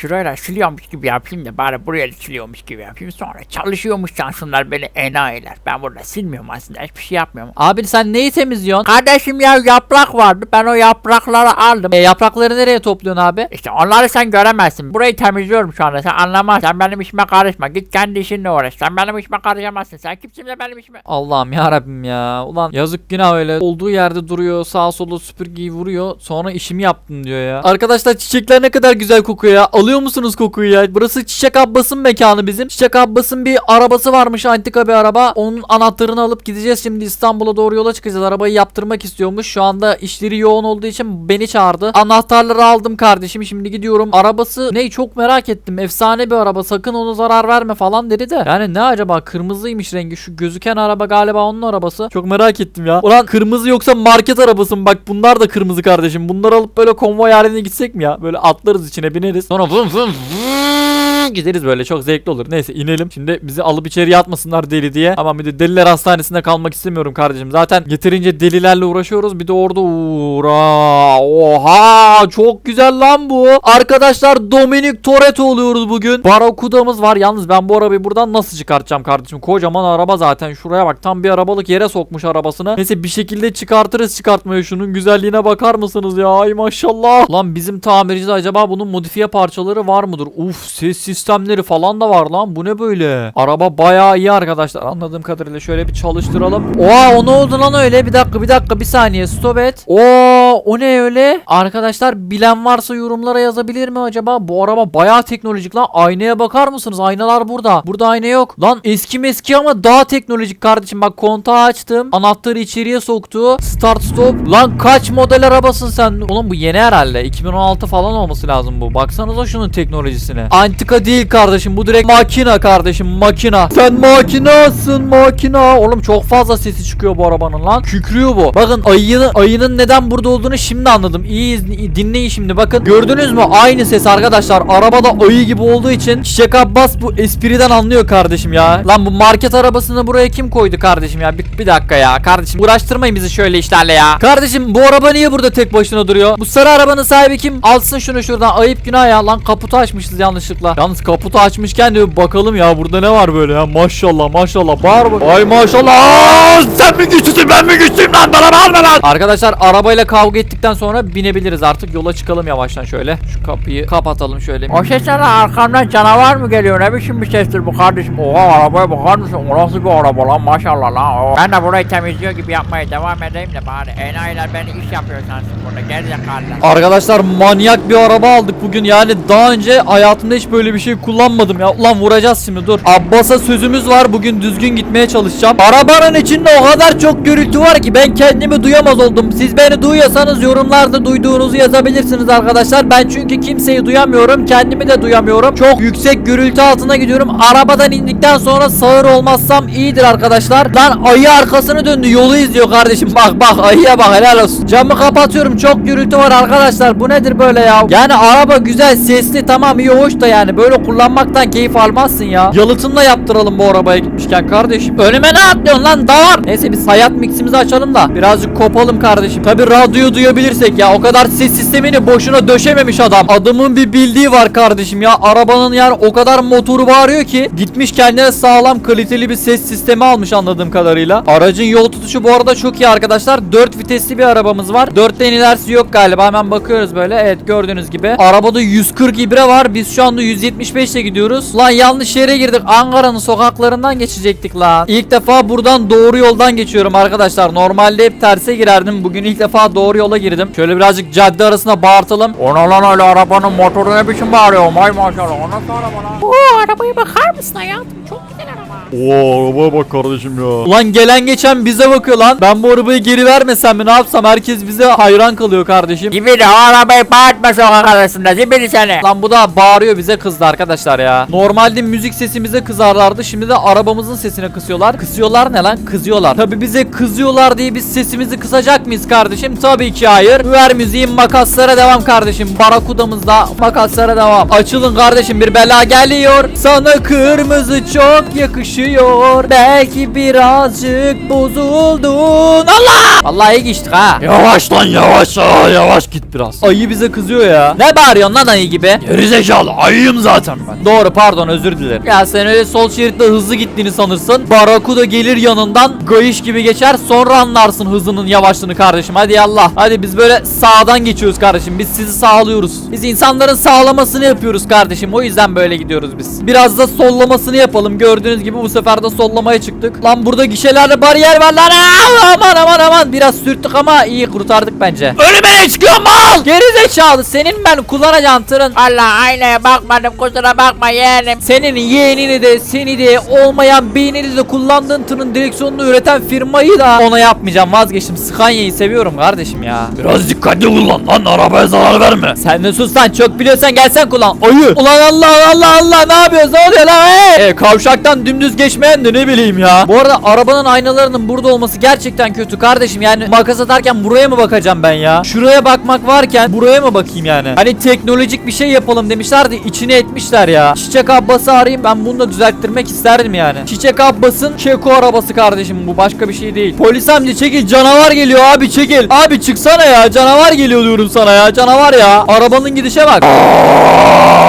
şurayla siliyormuş gibi yapayım da bari buraya siliyormuş gibi yapayım. Sonra çalışıyormuş sansınlar beni enayiler. Ben burada silmiyorum aslında hiçbir şey yapmıyorum. Abi sen neyi temizliyorsun? Kardeşim ya yaprak vardı. Ben o yaprakları aldım. E, yaprakları nereye topluyorsun abi? İşte onları sen göremezsin. Burayı temizliyorum şu anda. Sen anlamazsın. Sen benim işime karışma. Git kendi işinle uğraş. Sen benim işime karışamazsın. Sen kimsin de benim işime... Allah'ım ya Rabbim ya. Ulan yazık günah öyle. Olduğu yerde duruyor. Sağa sola süpürgeyi vuruyor. Sonra işimi yaptım diyor ya. Arkadaşlar çiçekler ne kadar güzel kokuyor ya. Alıyor musunuz kokuyu ya? Burası Çiçek Abbas'ın mekanı bizim. Çiçek Abbas'ın bir arabası varmış. Antika bir araba. Onun anahtarını alıp gideceğiz şimdi İstanbul'a doğru yola çıkacağız. Arabayı yaptırmak istiyormuş. Şu anda işleri yoğun olduğu için beni çağırdı. Anahtarları aldım kardeşim. Şimdi gidiyorum. Arabası ne çok merak ettim. Efsane bir araba. Sakın onu zarar verme falan dedi de. Yani ne acaba? Kırmızıymış rengi. Şu gözüken araba galiba onun arabası. Çok merak ettim ya. Ulan kırmızı yoksa market arabası mı? Bak bunlar da kırmızı kardeşim. Bunları alıp böyle konvoy haline gitsek mi ya? Böyle atlarız içine bineriz. Sonra vamos, vamos. vum. Gideriz böyle çok zevkli olur. Neyse inelim. Şimdi bizi alıp içeriye atmasınlar deli diye. Ama bir de deliler hastanesinde kalmak istemiyorum kardeşim. Zaten yeterince delilerle uğraşıyoruz. Bir de orada uğra. Oha çok güzel lan bu. Arkadaşlar Dominic Toretto oluyoruz bugün. Barakuda'mız var. Yalnız ben bu arabayı buradan nasıl çıkartacağım kardeşim? Kocaman araba zaten. Şuraya bak tam bir arabalık yere sokmuş arabasını. Neyse bir şekilde çıkartırız çıkartmayı. Şunun güzelliğine bakar mısınız ya? Ay maşallah. Lan bizim tamircide acaba bunun modifiye parçaları var mıdır? Uf ses sistemleri falan da var lan. Bu ne böyle? Araba bayağı iyi arkadaşlar. Anladığım kadarıyla şöyle bir çalıştıralım. Oha o ne oldu lan öyle? Bir dakika bir dakika bir saniye stop et. Oo o ne öyle? Arkadaşlar bilen varsa yorumlara yazabilir mi acaba? Bu araba bayağı teknolojik lan. Aynaya bakar mısınız? Aynalar burada. Burada ayna yok. Lan eski meski ama daha teknolojik kardeşim. Bak kontağı açtım. Anahtarı içeriye soktu. Start stop. Lan kaç model arabasın sen? Oğlum bu yeni herhalde. 2016 falan olması lazım bu. Baksanıza şunun teknolojisine. Antika değil kardeşim. Bu direkt makina kardeşim. Makina. Sen makinasın makina. Oğlum çok fazla sesi çıkıyor bu arabanın lan. Kükrüyor bu. Bakın ayının, ayının neden burada olduğunu şimdi anladım. İyi dinleyin şimdi bakın. Gördünüz mü? Aynı ses arkadaşlar. Arabada ayı gibi olduğu için Çiçek Abbas bu espriden anlıyor kardeşim ya. Lan bu market arabasını buraya kim koydu kardeşim ya? Bir, bir dakika ya. Kardeşim uğraştırmayın bizi şöyle işlerle ya. Kardeşim bu araba niye burada tek başına duruyor? Bu sarı arabanın sahibi kim? Alsın şunu şuradan. Ayıp günah ya. Lan kaputu açmışız yanlışlıkla. Yalnız kaputu açmışken de bakalım ya. Burada ne var böyle ya? Maşallah maşallah. Bağır bak. Ay maşallah. Aa, sen mi güçlüsün ben mi güçlüyüm lan? Bana bağırma lan. Arkadaşlar arabayla kavga ettikten sonra binebiliriz artık. Yola çıkalım yavaştan şöyle. Şu kapıyı kapatalım şöyle. O seslerle arkamdan canavar mı geliyor? Ne biçim bir sestir bu kardeşim? Oha arabaya bakar mısın? O nasıl bir araba lan maşallah lan. Oo. Ben de burayı temizliyor gibi yapmaya devam edeyim de bari. Enayiler beni iş yapıyor sansın burada. Gerizekalılar. Arkadaşlar manyak bir araba aldık bugün yani daha önce hayatımda hiç böyle bir şey kullanmadım ya. Ulan vuracağız şimdi dur. Abbas'a sözümüz var bugün düzgün gitmeye çalışacağım. Arabanın içinde o kadar çok gürültü var ki ben kendimi duyamaz oldum. Siz beni duyuyorsanız yorumlarda duyduğunuzu yazabilirsiniz arkadaşlar. Ben çünkü kimseyi duyamıyorum kendimi de duyamıyorum. Çok yüksek gürültü altına gidiyorum. Arabadan indikten sonra sağır olmazsam iyidir arkadaşlar. Lan ayı arkasını döndü yolu izliyor kardeşim. Bak bak ayıya bak helal olsun. Camı kapatıyorum çok gürültü var arkadaşlar. Bu nedir böyle ya? Yani araba güzel sesli tamam iyi hoş da yani. Böyle kullanmaktan keyif almazsın ya. Yalıtımla yaptıralım bu arabaya gitmişken kardeşim. Önüme ne atlıyorsun lan? Davar neyse biz hayat miximizi açalım da birazcık kopalım kardeşim. Tabi radyoyu duyabilirsek ya. O kadar ses sistemini boşuna döşememiş adam. Adamın bir bildiği var kardeşim ya. Arabanın yani o kadar motoru bağırıyor ki gitmiş kendine sağlam kaliteli bir ses sistemi almış anladığım kadarıyla. Aracın yol tutuşu bu arada çok iyi arkadaşlar. 4 vitesli bir arabamız var. 4'ten ilerisi yok galiba. Hemen bakıyoruz böyle. Evet gördüğünüz gibi. Arabada 140 ibre var. Biz şu anda 175 ile gidiyoruz lan yanlış yere girdik Ankara'nın sokaklarından geçecektik lan İlk defa buradan doğru yoldan geçiyorum arkadaşlar normalde hep terse girerdim bugün ilk defa doğru yola girdim şöyle birazcık cadde arasına bağırtalım Ona lan öyle arabanın motoru ne biçim bağırıyor? May maşallah. O nasıl araba lan? Oo arabaya bakar mısın hayatım? Çok güzel araba. Oo arabaya bak kardeşim ya. Ulan gelen geçen bize bakıyor lan. Ben bu arabayı geri vermesem mi ne yapsam? Herkes bize hayran kalıyor kardeşim. Gibi de o arabayı bağırtma sokak arasında. Zibidi seni. Lan bu da bağırıyor bize kızdı arkadaşlar ya. Normalde müzik sesimize kızarlardı. Şimdi de arabamızın sesine kısıyorlar. Kısıyorlar ne lan? Kızıyorlar. Tabi bize kızıyorlar diye biz sesimizi kısacak mıyız kardeşim? Tabii ki hayır. Ver müziğin makaslara devam kardeşim. Barakudamızda makaslara devam. Açılın kardeşim bir bela geliyor. Sana kırmızı çok yakışıyor. Yakışıyor. Belki birazcık bozuldun. Allah! Vallahi iyi geçtik ha. Yavaş lan yavaş aa, yavaş git biraz. Ayı bize kızıyor ya. Ne bağırıyorsun lan ayı gibi? Gerizekalı ayıyım zaten ben. Doğru pardon özür dilerim. Ya sen öyle sol şeritte hızlı gittiğini sanırsın. Barakuda gelir yanından gayış gibi geçer sonra anlarsın hızının yavaşlığını kardeşim. Hadi yallah. Hadi biz böyle sağdan geçiyoruz kardeşim. Biz sizi sağlıyoruz. Biz insanların sağlamasını yapıyoruz kardeşim. O yüzden böyle gidiyoruz biz. Biraz da sollamasını yapalım. Gördüğünüz gibi bu sefer de sollamaya çıktık. Lan burada gişelerde bariyer var lan. Aa, Aman aman aman. Biraz sürttük ama iyi kurtardık bence. Önüme çıkıyor mal. Geri zekalı. Senin ben kullanacağım tırın. Valla aynaya bakmadım kusura bakma yeğenim. Senin yeğenini de seni de olmayan beynini de kullandığın tırın direksiyonunu üreten firmayı da ona yapmayacağım vazgeçtim. Scania'yı seviyorum kardeşim ya. Biraz dikkatli kullan lan arabaya zarar verme. Sen de sus lan çok biliyorsan gelsen kullan. Ayı. Ulan Allah Allah Allah ne yapıyorsun ne oluyor lan hey? E, kavşaktan dümdüz geçmeyen de ne bileyim ya. Bu arada arabanın aynalarının burada olması gerçekten kötü kardeşim. Yani makas atarken buraya mı bakacağım ben ya? Şuraya bakmak varken buraya mı bakayım yani? Hani teknolojik bir şey yapalım demişler de içine etmişler ya. Çiçek Abbas'ı arayayım ben bunu da düzelttirmek isterdim yani. Çiçek Abbas'ın Çeko arabası kardeşim bu başka bir şey değil. Polis amca çekil canavar geliyor abi çekil. Abi çıksana ya canavar geliyor diyorum sana ya canavar ya. Arabanın gidişe bak.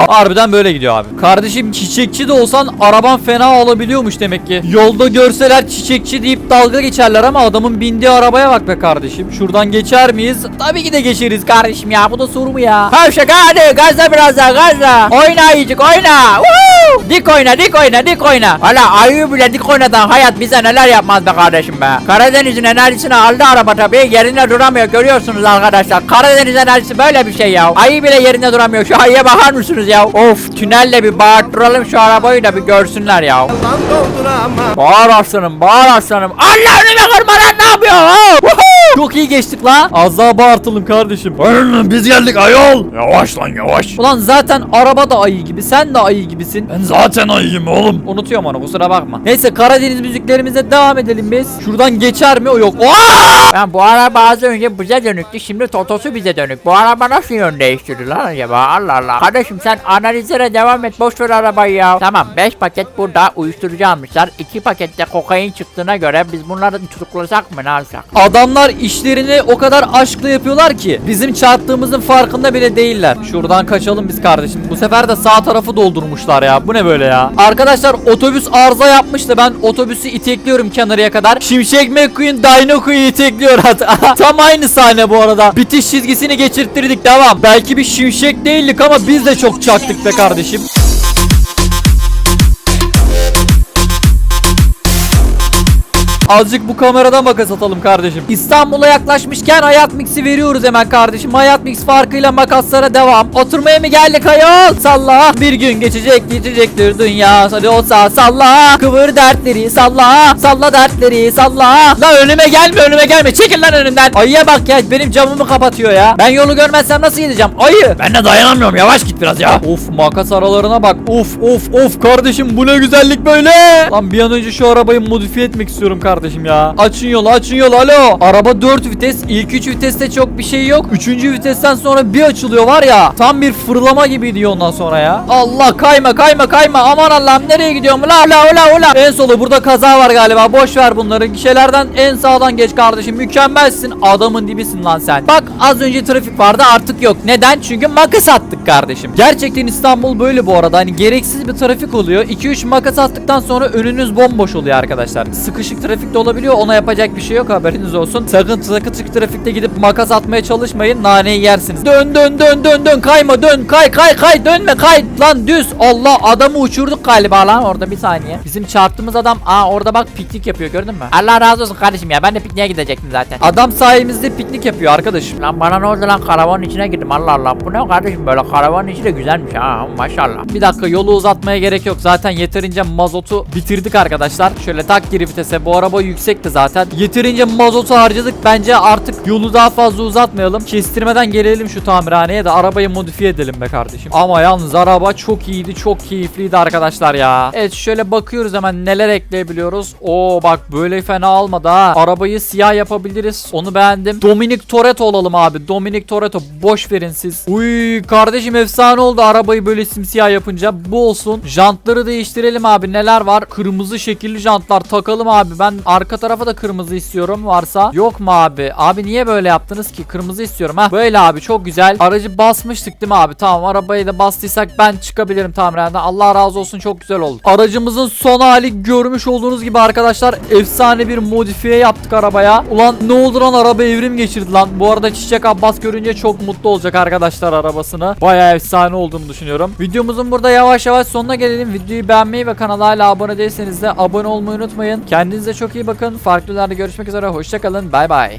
Harbiden böyle gidiyor abi. Kardeşim çiçekçi de olsan araban fena olabiliyormuş demek ki. Yolda görseler çiçekçi deyip dalga geçerler ama adamın bindiği arabaya bak be kardeşim. Şuradan geçer miyiz? Tabii ki de geçeriz kardeşim ya. Bu da soru mu ya? Kavşak hadi gazla biraz daha gazla. Oyna ayıcık oyna. Woo! Dik oyna dik oyna dik oyna. Valla ayı bile dik oynadan hayat bize neler yapmaz be kardeşim be. Karadeniz'in enerjisini aldı araba tabii yerinde duramıyor görüyorsunuz arkadaşlar. Karadeniz enerjisi böyle bir şey ya. Ayı bile yerinde duramıyor şu ayıya bakar mısınız ya? Of tünelle bir bağırttıralım şu arabayı da bir görsünler ya. Bağır aslanım bağır aslanım. Allah önüme kırma lan ne yapıyor? Çok iyi geçtik la. Az daha bağırtalım kardeşim. Aynen biz geldik ayol. Yavaş lan yavaş. Ulan zaten araba da ayı gibi. Sen de ayı gibisin. Ben zaten ayıyım oğlum. Unutuyorum onu kusura bakma. Neyse Karadeniz müziklerimize devam edelim biz. Şuradan geçer mi o yok. Aa! Ben bu araba az önce bize dönüktü şimdi Totosu bize dönük. Bu araba nasıl yön değiştirdi lan acaba Allah Allah. Kardeşim sen analizlere devam et boş ver arabayı ya. Tamam 5 paket burada uyuşturucu almışlar. 2 pakette kokain çıktığına göre biz bunları tutuklasak mı ne alsak? Adamlar işlerini o kadar aşkla yapıyorlar ki bizim çarptığımızın farkında bile değiller. Şuradan kaçalım biz kardeşim. Bu sefer de sağ tarafı doldurmuşlar ya. Bu ne böyle ya? Arkadaşlar otobüs arıza yapmıştı. Ben otobüsü itekliyorum kenarıya kadar. Şimşek McQueen Dinoku'yu itekliyor hatta. Tam aynı sahne bu arada. Bitiş çizgisini geçirttirdik devam. Belki bir şimşek değildik ama biz de çok çaktık be kardeşim. Azıcık bu kameradan makas atalım kardeşim. İstanbul'a yaklaşmışken hayat mix'i veriyoruz hemen kardeşim. Hayat mix farkıyla makaslara devam. Oturmaya mı geldik ayol? Salla. Bir gün geçecek geçecektir dünya. Hadi olsa salla. Kıvır dertleri salla. Salla dertleri salla. La önüme gelme önüme gelme. Çekil lan önümden. Ayıya bak ya benim camımı kapatıyor ya. Ben yolu görmezsem nasıl gideceğim? Ayı. Ben de dayanamıyorum yavaş git biraz ya. Of makas aralarına bak. Of of of kardeşim bu ne güzellik böyle. Lan bir an önce şu arabayı modifiye etmek istiyorum kardeşim ya. Açın yolu açın yolu alo. Araba 4 vites. İlk 3 viteste çok bir şey yok. 3. vitesten sonra bir açılıyor var ya. Tam bir fırlama gibi diyor ondan sonra ya. Allah kayma kayma kayma. Aman Allah'ım nereye gidiyorum? La la la la. En solu burada kaza var galiba. Boş ver bunları. Gişelerden en sağdan geç kardeşim. Mükemmelsin. Adamın dibisin lan sen. Bak az önce trafik vardı artık yok. Neden? Çünkü makas attık kardeşim. Gerçekten İstanbul böyle bu arada. Hani gereksiz bir trafik oluyor. 2-3 makas attıktan sonra önünüz bomboş oluyor arkadaşlar. Sıkışık trafik de olabiliyor. Ona yapacak bir şey yok haberiniz olsun. Sakın sıkışık trafikte gidip makas atmaya çalışmayın. Naneyi yersiniz. Dön dön dön dön dön kayma dön kay kay kay dönme kay lan düz. Allah adamı uçurduk galiba lan orada bir saniye. Bizim çarptığımız adam aa orada bak piknik yapıyor gördün mü? Allah razı olsun kardeşim ya ben de pikniğe gidecektim zaten. Adam sayemizde piknik yapıyor arkadaşım. Lan bana ne oldu lan karavanın içine girdim Allah Allah. Bu ne kardeşim böyle karavanın içi de güzelmiş ha maşallah. Bir dakika yolu uzatmaya gerek yok. Zaten yeterince mazotu bitirdik arkadaşlar. Şöyle tak geri vitese. Bu araba araba yüksekti zaten. Yeterince mazotu harcadık. Bence artık yolu daha fazla uzatmayalım. Kestirmeden gelelim şu tamirhaneye de arabayı modifiye edelim be kardeşim. Ama yalnız araba çok iyiydi. Çok keyifliydi arkadaşlar ya. Evet şöyle bakıyoruz hemen neler ekleyebiliyoruz. Oo bak böyle fena olmadı ha. Arabayı siyah yapabiliriz. Onu beğendim. Dominic Toretto olalım abi. Dominic Toretto boş verin siz. Uy kardeşim efsane oldu arabayı böyle simsiyah yapınca. Bu olsun. Jantları değiştirelim abi. Neler var? Kırmızı şekilli jantlar takalım abi. Ben arka tarafa da kırmızı istiyorum varsa. Yok mu abi? Abi niye böyle yaptınız ki? Kırmızı istiyorum ha. Böyle abi çok güzel. Aracı basmıştık değil mi abi? Tamam arabayı da bastıysak ben çıkabilirim tamirhaneden. Allah razı olsun çok güzel oldu. Aracımızın son hali görmüş olduğunuz gibi arkadaşlar efsane bir modifiye yaptık arabaya. Ulan ne oldu lan araba evrim geçirdi lan. Bu arada Çiçek Abbas görünce çok mutlu olacak arkadaşlar arabasını. Baya efsane olduğunu düşünüyorum. Videomuzun burada yavaş yavaş sonuna gelelim. Videoyu beğenmeyi ve kanala hala abone değilseniz de abone olmayı unutmayın. Kendinize çok iyi bakın. Farklı videolarda görüşmek üzere. Hoşçakalın. Bay bay.